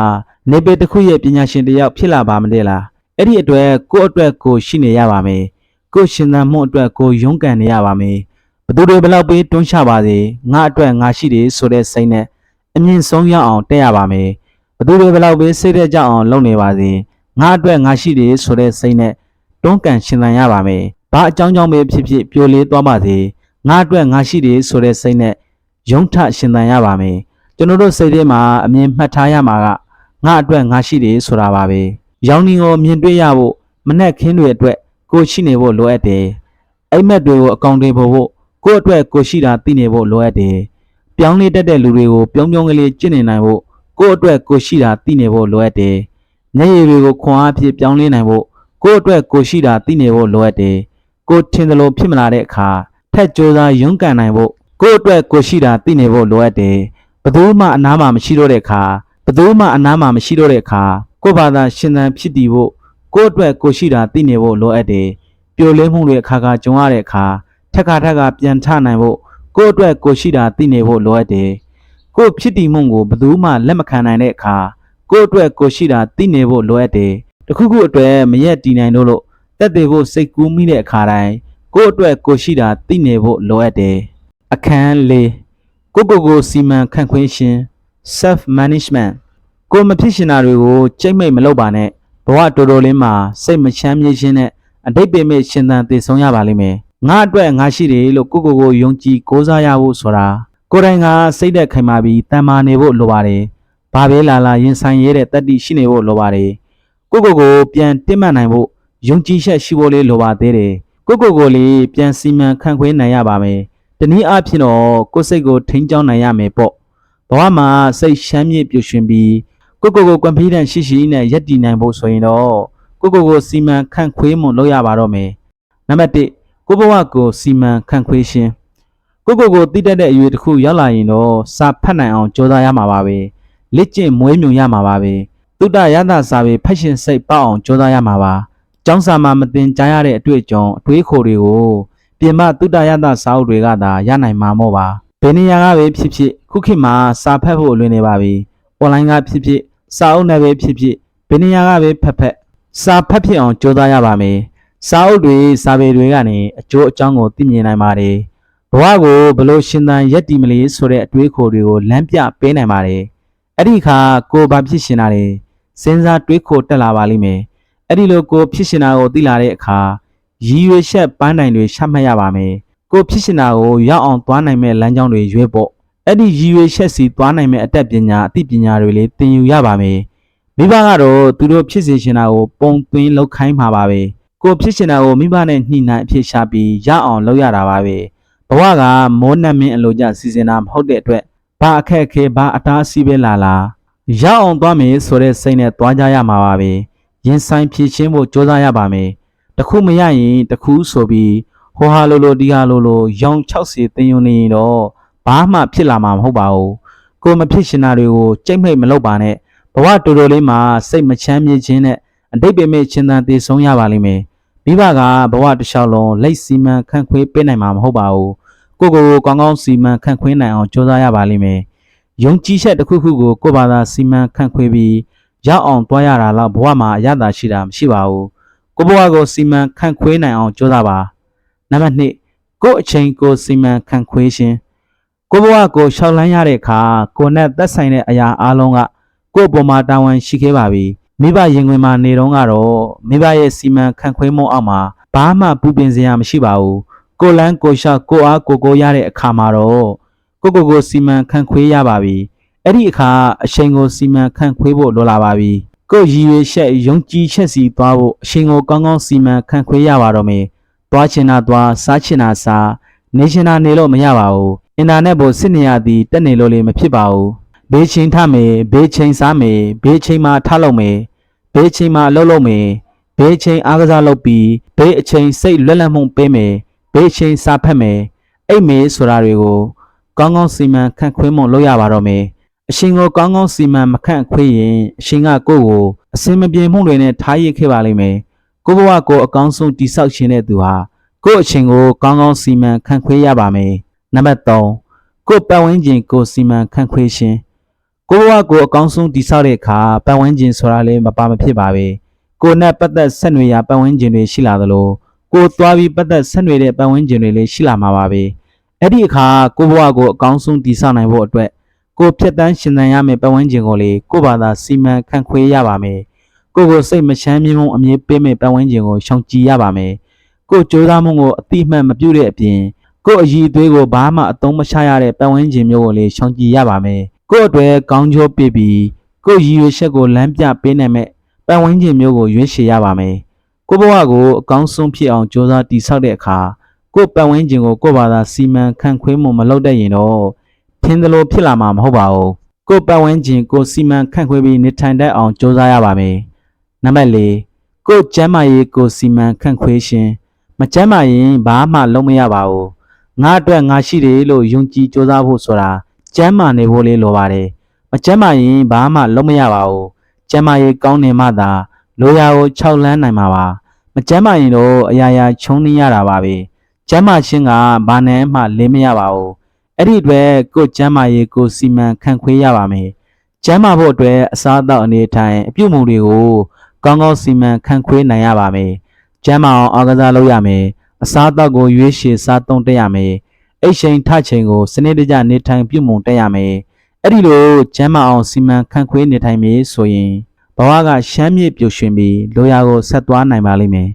နေပေတစ်ခုရဲ့ပညာရှင်တစ်ယောက်ဖြစ်လာပါမတယ်လားအဲ့ဒီအတွက်ကိုယ့်အတွက်ကိုယ်ရှိနေရပါမယ်ကိုယ်ရှင်သန်မှုအတွက်ကိုယ်ရုန်းကန်နေရပါမယ် ဘသူတွေဘယ်လောက်ပေးတွန်းချပါစေငါအတွက်ငါရှိတယ်ဆိုတဲ့စိတ်နဲ့အမြင့်ဆုံးရအောင်တက်ရပါမယ်ဘသူတွေဘယ်လောက်ပေးစိတ်သက်ကြအောင်လုပ်နေပါစေငါအတွက်ငါရှိတယ်ဆိုတဲ့စိတ်နဲ့တွန်းကန်ရှင်သန်ရပါမယ်။ဘာအကြောင်းကြောင့်ပဲဖြစ်ဖြစ်ပျော်လေးသွားပါစေ။ငါအတွက်ငါရှိတယ်ဆိုတဲ့စိတ်နဲ့ယုံထရှင်သန်ရပါမယ်။ကျွန်တော်တို့စိတ်ထဲမှာအမြင်မှတ်ထားရမှာကငါအတွက်ငါရှိတယ်ဆိုတာပါပဲ။ရောင်နေကိုမြင်တွေ့ရဖို့မနဲ့ခင်းတွေအတွက်ကိုရှိနေဖို့လိုအပ်တယ်။အိမ်မက်တွေကိုအကောင့်တွေဖို့ ကိုယ့်အတွက်ကိုရှိတာသိနေဖို့လိုအပ်တယ်။ပြောင်းလဲတတ်တဲ့လူတွေကိုပြောင်းပြောင်းကလေးကျင့်နေနိုင်ဖို့ကိုယ့်အတွက်ကိုရှိတာသိနေဖို့လိုအပ်တယ်။မျက်ရည်တွေကိုခွန်အားဖြင့်ပြောင်းလဲနိုင်ဖို့ကိုယ့်အတွက်ကိုရှိတာသိနေဖို့လိုအပ်တယ်။ကိုထင်သလိုဖြစ်မလာတဲ့အခါထက်ကြိုးစားရုန်းကန်နိုင်ဖို့ကိုယ့်အတွက်ကိုရှိတာသိနေဖို့လိုအပ်တယ်။ဘယ်သူမှအနားမှာမရှိတော့တဲ့အခါဘယ်သူမှအနားမှာမရှိတော့တဲ့အခါကိုယ့်ဘာသာရှင်သန်ဖြစ်တည်ဖို့ကိုယ့်အတွက်ကိုရှိတာသိနေဖို့လိုအပ်တယ်။ပြိုလဲမှုတွေအခါခါကြုံရတဲ့အခါ ထက်ခါထက်ခါပြန်ထနိုင်ဖို့ကိုယ့်အတွက်ကိုရှိတာသိနေဖို့လိုအပ်တယ်။ကိုယ့်ဖြစ်တည်မှုကိုဘယ်သူမှလက်မခံနိုင်တဲ့အခါကိုယ့်အတွက်ကိုရှိတာသိနေဖို့လိုအပ်တယ်။တခုခုအတွက်မရက်တည်နိုင်လို့လို့တက်သေးဖို့စိတ်ကူးမိတဲ့အခါတိုင်းကိုယ့်အတွက်ကိုရှိတာသိနေဖို့လိုအပ်တယ်အခန်း၄ကိုကိုကိုစီမံခန့်ခွဲရှင် self management ကိုမဖြစ်ရှင်တာတွေကိုကြိတ်မိတ်မလုပ်ပါနဲ့ဘဝတော်တော်လေးမှာစိတ်မချမ်းမြေ့ခြင်းနဲ့အတိတ်ပေမဲ့ရှင်သန်တည်ဆုံးရပါလိမ့်မယ် ငါအတွက်ငါရှိတယ်လို့ကိုကိုကိုယုံကြည်ကိုးစားရဖို့ဆိုတာကိုယ်တိုင်ကစိတ်သက်ခိုင်မာပြီးတန်မာနေဖို့လိုပါတယ်ဘာပဲလာလာရင်ဆိုင်ရတဲ့တတ္တိရှိနေဖို့လိုပါတယ်ကိုကိုကိုပြန်တင်မှတ်နိုင်ဖို့ယုံကြည်ချက်ရှိဖို့လေးလိုပါသေးတယ်ကိုကိုကိုလေးပြန်စီမံခန့်ခွဲနိုင်ရပါမယ်တနည်းအားဖြင့်တော့ကိုယ်စိတ်ကိုထိန်းကျောင်းနိုင်ရမယ်ပေါ့ဘဝမှာစိတ်ရှမ်းမြေ့ပျော်ရွှင်ပြီးကိုကိုကိုကွန်ဖီဒန့်ရှိရှိနဲ့ယက်တည်နိုင်ဖို့ဆိုရင်တော့ကိုကိုကိုစီမံခန့်ခွဲမှုလုပ်ရပါတော့မယ်နံပါတ်1 ကိုဘဝကိုစီမံခန့်ခွဲခြင်းကိုကိုကိုတည်တတ်တဲ့အရွယ်တစ်ခုရောက်လာရင်တော့စာဖတ်နိုင်အောင်ကြိုးစားရမှာပါပဲလက်ကျင့်မွေးမြူရမှာပါပဲတုဒ္ဒရသစာပေဖက်ရှင်စိတ်ပေါအောင်ကြိုးစားရမှာပါ။ကျောင်းစာမှာမတင်ကြားရတဲ့အတွေ့အကြုံအတွေးခေါ်တွေကိုတပြင်ပတုတ္တရတစာအုပ်တွေကသာရနိုင်မှာမို့ပါဘယ်နေရာကပဲဖြစ်ဖြစ်ခုခေတ်မှာစာဖတ်ဖို့လွယ်နေပါပြီ။ online ကဖြစ်ဖြစ်စာအုပ်နဲ့ပဲဖြစ်ဖြစ်ဘယ်နေရာကပဲဖတ်ဖတ်စာဖတ်ဖြစ်အောင်ကြိုးစားရပါမယ်။ စာအုပ်တွေစာပေတွေကနေအကျိုးအကြောင်းကိုသိမြင်နိုင်ပါတယ်။ဘဝကိုဘယ်လိုရှင်သန်ရက်တည်မလဲဆိုတဲ့အတွေးခေါ်တွေကိုလမ်းပြပေးနိုင်ပါတယ်။အဲ့ဒီအခါကိုယ်ဘာဖြစ်ရှင်တာလဲစဉ်းစားတွေးခေါ်တက်လာပါလိမ့်မယ်။အဲ့ဒီလိုကိုယ်ဖြစ်ရှင်တာကိုသိလာတဲ့အခါရည်ရွယ်ချက်ပန်းတိုင်တွေရှမှတ်ရပါမယ်။ကိုယ်ဖြစ်ရှင်တာကိုရောက်အောင်သွားနိုင်မဲ့လမ်းကြောင်းတွေရွေးဖို့အဲ့ဒီရည်ရွယ်ချက်စီသွားနိုင်မဲ့အတတ်ပညာအသိပညာတွေလေးသင်ယူရပါမယ်။မိဘကတော့သူတို့ဖြစ်စေရှင်တာကိုပုံသွင်းလောက်ခိုင်းမှာပါပဲ။ ကိုယ်ဖြစ်ရှင်တာကိုမိဘနဲ့ညှိနှိုင်းအဖြစ်ရှာပြီးရအောင်လုပ်ရတာပါပဲ။ဘဝကမောနတ်မင်းအလိုကြစီစဉ်တာမဟုတ်တဲ့အတွက်ဘာအခက်အခဲဘာအတားအဆီးပဲလာလာရအောင်သွားမယ်ဆိုတဲ့စိတ်နဲ့သွားကြရမှာပါပဲ။ရင်ဆိုင်ဖြည့်ချင်းဖို့ကြိုးစားရပါမယ်။တခုမရရင်တခုဆိုပြီးဟိုဟာလိုလိုဒီဟာလိုလိုရောင်60တင်ယူနေရင်တော့ဘာမှဖြစ်လာမှာမဟုတ်ပါဘူး။ကိုယ်မဖြစ်ရှင်တာတွေကိုကြိတ်မိတ်မလုပ်ပါနဲ့ဘဝတူတူလေးမှာစိတ်မချမ်းမြေ့ခြင်းနဲ့အတိတ်ပေမဲ့ချင်းတန်တည်ဆုံးရပါလိမ့်မယ်။ မိဘကဘဝတစ်လျှောက်လုံးလက်စီမံခန့်ခွဲပေးနိုင်မှာမဟုတ်ပါဘူး။ကိုယ့်ကိုယ်ကိုကောင်းကောင်းစီမံခန့်ခွဲနိုင်အောင်ကြိုးစားရပါလိမ့်မယ်။ယုံကြည်ချက်တစ်ခုခုကိုကိုယ့်ဘာသာစီမံခန့်ခွဲပြီးရောက်အောင်တွားရတာတော့ဘဝမှာအရသာရှိတာမရှိပါဘူး။ကိုယ့်ဘဝကိုစီမံခန့်ခွဲနိုင်အောင်ကြိုးစားပါ။နံပါတ်2ကိုယ့်အချိန်ကိုစီမံခန့်ခွဲခြင်းကိုယ့်ဘဝကိုရှောက်လန်းရတဲ့အခါကိုယ်နဲ့သက်ဆိုင်တဲ့အရာအလုံးကကိုယ့်အပေါ်မှာတာဝန်ရှိခဲ့ပါပြီ မိဘရင်ခွင်မှာနေတော့ကတော့မိဘရဲ့စီမံခန့်ခွဲမှုအောက်မှာဘာမှပူပင်စရာမရှိပါဘူးကိုယ်လန်းကိုယ်လျှောက်ကိုယ်အားကိုယ်ကိုရတဲ့အခါမှာတော့ကိုယ့်ကိုယ်ကိုစီမံခန့်ခွဲရပါပြီအဲ့ဒီအခါအချိန်ကိုစီမံခန့်ခွဲဖို့လိုလာပါပြီကိုယ်ရည်ရွယ်ချက်ယုံကြည်ချက်စီသွားဖို့အချိန်ကိုကောင်းကောင်းစီမံခန့်ခွဲရပါတော့မယ်သွားချင်တာသွားစားချင်တာစားနေချင်တာနေလို့မရပါဘူးအင်တာနက်ပေါ်စစ်နေရသည်တက်နေလို့လည်းမဖြစ်ပါဘူးဘေးချင်းထမယ်ဘေးချင်းစားမယ်ဘေးချင်းမှာထလုပ်မယ် ဘေးချင်းမှာအလုပ်လုပ်မယ်ဘေးချင်းအားကစားလုပ်ပြီးဘေးအချိန်စိတ်လွတ်လပ်မှုပေးမယ်ဘေးချင်းစားဖက်မယ်အိတ်မယ်ဆိုတာတွေကိုကောင်းကောင်းစီမံခန့်ခွဲမှုလုပ်ရပါတော့မယ်အရှင်ကိုကောင်းကောင်းစီမံမခန့်ခွဲရင်အရှင်ကကိုယ့်ကိုအစင်မပြေမှုတွေနဲ့ထားရစ်ခဲ့ပါလိမ့်မယ်ကိုယ့်ဘဝကိုအကောင်းဆုံးတိဆောက်ရှင်တဲ့သူဟာကိုယ့်အချိန်ကိုကောင်းကောင်းစီမံခန့်ခွဲရပါမယ်နံပါတ်3ကိုယ့်ပတ်ဝန်းကျင်ကိုစီမံခန့်ခွဲခြင်း ကိုယ့်ဘဝကိုအကောင်းဆုံးတည်ဆောက်တဲ့အခါပတ်ဝန်းကျင်ဆိုတာလည်းမပါမဖြစ်ပါပဲကိုယ်နဲ့ပတ်သက်ဆက်နွယ်ရာပတ်ဝန်းကျင်တွေရှိလာသလိုကိုယ်သွားပြီးပတ်သက်ဆက်နွယ်တဲ့ပတ်ဝန်းကျင်တွေလည်းရှိလာမှာပါပဲအဲ့ဒီအခါကိုယ့်ဘဝကိုအကောင်းဆုံးတည်ဆောက်နိုင်ဖို့အတွက်ကိုယ်ဖြတ်တန်းရှင်သန်ရမယ့်ပတ်ဝန်းကျင်ကိုလေကိုယ့်ဘာသာစီမံခန့်ခွဲရပါမယ်ကိုယ့်ကိုစိတ်မချမ်းမြေ့မှုအမြဲပေးမဲ့ပတ်ဝန်းကျင်ကိုရှောင်ကြည်ရပါမယ်ကိုယ်ကြိုးစားမှုကိုအတိအမှန်မပြုတဲ့အပြင်ကိုယ့်အည်အသွေးကိုဘာမှအသုံးမချရတဲ့ပတ်ဝန်းကျင်မျိုးကိုလေရှောင်ကြည်ရပါမယ် ကိုယ့်အတွက်ကောင်းကျိုးပေးပြီးကိုယ့်ရည်ရွယ်ချက်ကိုလမ်းပြပေးနိုင်မဲ့ပတ်ဝန်းကျင်မျိုးကိုရွေးချယ်ရပါမယ်ကိုယ့်ဘဝကိုအကောင်းဆုံးဖြစ်အောင်ကြိုးစားတည်ဆောက်တဲ့အခါကိုယ့်ပတ်ဝန်းကျင်ကိုကိုယ့်ဘာသာစီမံခန့်ခွဲမှုမလုပ်တတ်ရင်တော့ထင်းသလိုဖြစ်လာမှာမဟုတ်ပါဘူးကိုယ့်ပတ်ဝန်းကျင်ကိုစီမံခန့်ခွဲပြီးနေထိုင်တတ်အောင်ကြိုးစားရပါမယ်နံပါတ်၄ကိုယ့်ကျမ်းမာရေးကိုစီမံခန့်ခွဲခြင်းမကျမ်းမာရင်ဘာမှလုပ်မရပါဘူးငါအတွက်ငါရှိတယ်လို့ယုံကြည်ကြိုးစားဖို့ဆိုတာ ကျမ်းမာနေဖို့လေးလိုပါတယ်မကျမ်းမာရင်ဘာမှလုပ်မရပါဘူးကျမ်းမာရေးကောင်းနေမှသာလိုရာကိုခြောက်လန်းနိုင်မှာပါမကျမ်းမာရင်တော့အရာရာချုံနေရတာပါပဲကျမ်းမာခြင်းကဘာနဲ့မှလင်းမရပါဘူးအဲ့ဒီအတွက်ကိုယ်ကျမ်းမာရေးကိုစီမံခန့်ခွဲရပါမယ်ကျမ်းမာဖို့အတွက်အစားအသောက်အနေထိုင်အပြုအမူတွေကိုကောင်းကောင်းစီမံခန့်ခွဲနိုင်ရပါမယ်ကျမ်းမာအောင်အားကစားလုပ်ရမယ်အစားအသောက်ကိုရွေးချယ်စားသုံးတတ်ရမယ် အိတ်ချိန်ထချိန်ကိုစနစ်တကျနေထိုင်ပြုမှုတတ်ရမယ်အဲ့ဒီလိုကျမ်းမာအောင်စီမံခန့်ခွဲနေထိုင်မည်ဆိုရင်ဘဝကရှမ်းမြေ့ပျော်ရွှင်ပြီးလိုရာကိုဆက်သွားနိုင်ပါလိမ့်မယ်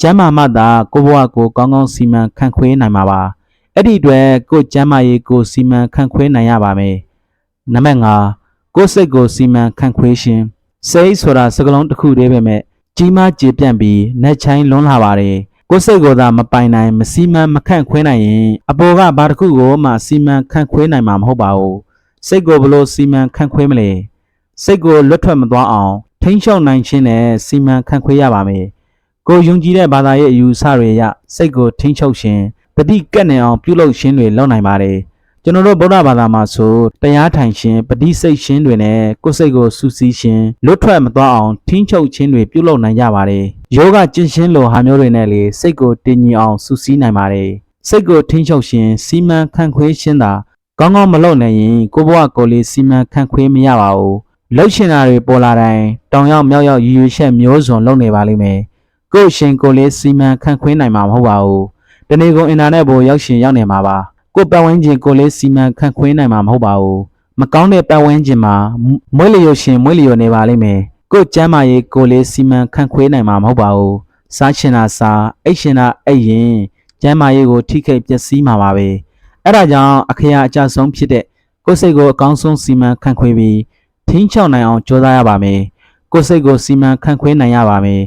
ကျမ်းမာမှသာကိုယ့်ဘဝကိုကောင်းကောင်းစီမံခန့်ခွဲနိုင်မှာပါအဲ့ဒီအတွက်ကိုယ်ကျမ်းမာရေးကိုစီမံခန့်ခွဲနိုင်ရပါမယ်နံပါတ်5ကိုယ်စိတ်ကိုစီမံခန့်ခွဲခြင်းစိတ်ဆိုတာစကလုံးတစ်ခုတည်းပဲမဲ့ကြီးမားကျေပြန့်ပြီးနှက်ချိုင်းလွန်းလာပါတယ် ကိုယ်စိတ်ကိုသာမပိုင်နိုင်မစီမံမခန့်ခွဲနိုင်ရင်အပေါ်ကဘာတစ်ခုကိုမှစီမံခန့်ခွဲနိုင်မှာမဟုတ်ပါဘူးစိတ်ကိုဘလို့စီမံခန့်ခွဲမလဲစိတ်ကိုလွတ်ထွက်မသွားအောင်ထိန်းချုပ်နိုင်ခြင်းနဲ့စီမံခန့်ခွဲရပါမယ်ကိုယုံကြည်တဲ့ဘာသာရဲ့အယူအဆတွေအရစိတ်ကိုထိန်းချုပ်ခြင်းတတိကက်နေအောင်ပြုလုပ်ခြင်းတွေလုပ်နိုင်ပါတယ် ကျွန်တော်တို့ဗုဒ္ဓဘာသာမှာဆိုတရားထိုင်ခြင်းပဋိစိတ်ခြင်းတွေနဲ့ကိုယ်စိတ်ကိုစူးစီးခြင်းလွတ်ထွက်မသွားအောင်ထိန်းချုပ်ခြင်းတွေပြုလုပ်နိုင်ကြပါတယ်။ယောဂကျင့်ခြင်းလိုဟာမျိုးတွေနဲ့လေစိတ်ကိုတည်ငြိမ်အောင်စူးစီးနိုင်ပါတယ်စိတ်ကိုထိန်းချုပ်ရှင်စီမံခန့်ခွဲခြင်းသာကောင်းကောင်းမလုပ်နိုင်ရင်ကိုယ့်ဘဝကိုယ်လေးစီမံခန့်ခွဲမရပါဘူးလှုပ်ရှင်တာတွေပေါ်လာတိုင်းတောင်ရောက်မြောက်ရောက်ရည်ရွယ်ချက်မျိုးစုံလုပ်နေပါလိမ့်မယ်ကိုယ့်ရှင်ကိုယ်လေးစီမံခန့်ခွဲနိုင်မှာမဟုတ်ပါဘူးတနေ့ကုန်အင်တာနက်ပေါ်ရောက်ရှင်ရောက်နေမှာပါ ကိုယ့်ပတ်ဝန်းကျင်ကိုယ်လေးစီမံခန့်ခွဲနိုင်မှာမဟုတ်ပါဘူးမကောင်းတဲ့ပတ်ဝန်းကျင်မှာမွေးလျော်ရှင်မွေးလျော်နေပါလိမ့်မယ်ကိုယ့်ကျမ်းမာရေးကိုယ်လေးစီမံခန့်ခွဲနိုင်မှာမဟုတ်ပါဘူးစားရှင်တာစားအိတ်ရှင်တာအိတ်ရင်ကျမ်းမာရေးကိုထိခိုက်ပျက်စီးမှာပါပဲအဲ့ဒါကြောင့်အခရာအကျဆုံးဖြစ်တဲ့ကိုယ်စိတ်ကိုအကောင်းဆုံးစီမံခန့်ခွဲပြီးထိန်းချောက်နိုင်အောင်ကြိုးစားရပါမယ်ကိုယ်စိတ်ကိုစီမံခန့်ခွဲနိုင်ရပါမယ်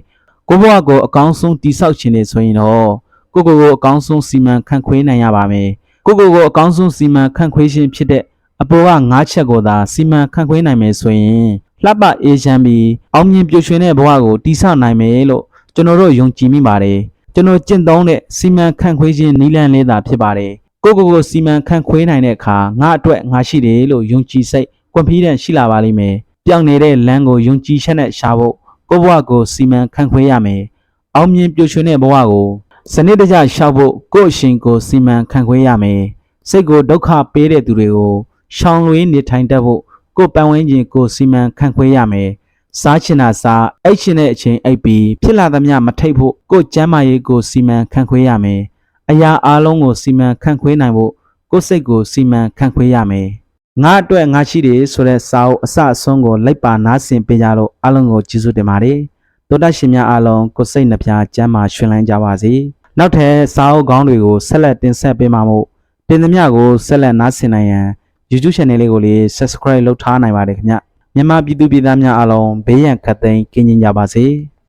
ကိုယ့်ဘဝကိုအကောင်းဆုံးတည်ဆောက်ခြင်းနေဆိုရင်တော့ကိုယ့်ကိုယ်ကိုအကောင်းဆုံးစီမံခန့်ခွဲနိုင်ရပါမယ် ကိုယ့်ကိုယ်ကိုအကောင်းဆုံးစီမံခန့်ခွဲခြင်းဖြစ်တဲ့အပေါ်က၅ချက်ကိုသာစီမံခန့်ခွဲနိုင်မယ်ဆိုရင်လှပအေးချမ်းပြီးအောင်မြင်ပျော်ရွှင်တဲ့ဘဝကိုတည်ဆောက်နိုင်မယ်လို့ကျွန်တော်တို့ယုံကြည်မိပါတယ်ကျွန်တော်ကျင့်သုံးတဲ့စီမံခန့်ခွဲခြင်းနည်းလမ်းလေးသာဖြစ်ပါတယ်။ကိုယ့်ကိုယ်ကိုစီမံခန့်ခွဲနိုင်တဲ့အခါငါအတွက်ငါရှိတယ်လို့ယုံကြည်စိတ် confidence ရှိလာပါလိမ့်မယ်။ပြောင်းနေတဲ့လမ်းကိုယုံကြည်ချက်နဲ့ရှာဖို့ကိုယ့်ဘဝကိုစီမံခန့်ခွဲရမယ်။အောင်မြင်ပျော်ရွှင်တဲ့ဘဝကို စနစ်တကျရှောက်ဖို့ကိုယ့်အရှင်ကိုစီမံခန့်ခွဲရမယ်။စိတ်ကိုဒုက္ခပေးတဲ့သူတွေကိုရှောင်လွှဲနေထိုင်တတ်ဖို့ကိုယ့်ပတ်ဝန်းကျင်ကိုစီမံခန့်ခွဲရမယ်။စားချင်တာစားအိတ်ချင်တဲ့အချိန်အိပ်ပြီးဖြစ်လာသမျှမထိတ်ဖို့ကိုယ်ကျမ်းမာရေးကိုစီမံခန့်ခွဲရမယ်။အရာအလုံးကိုစီမံခန့်ခွဲနိုင်ဖို့ကိုယ်စိတ်ကိုစီမံခန့်ခွဲရမယ်။ငါအတွက်ငါရှိတယ်ဆိုတဲ့စာအုပ်အစအဆုံးကိုလိုက်ပါနားဆင်ပေးကြလို့အားလုံးကိုကျေးဇူးတင်ပါတယ်။သောတရှင်များအားလုံးကိုယ်စိတ်နှပြကျမ်းမာရှင်လန်းကြပါစေ။ နောက်ထပ်စာအုပ်ကောင်းတွေကိုဆက်လက်တင်ဆက်ပေးမှာမို့တင်သမျှကိုဆက်လက်နားဆင်နိုင်ရန် YouTube channel လေးကိုလေး Subscribe လုပ်ထားနိုင်ပါတယ်ခင်ဗျ။မြန်မာပြည်သူပြည်သားများအားလုံးဘေးရန်ခတ်သိမ်းကင်းကျင်ကြပါစေ။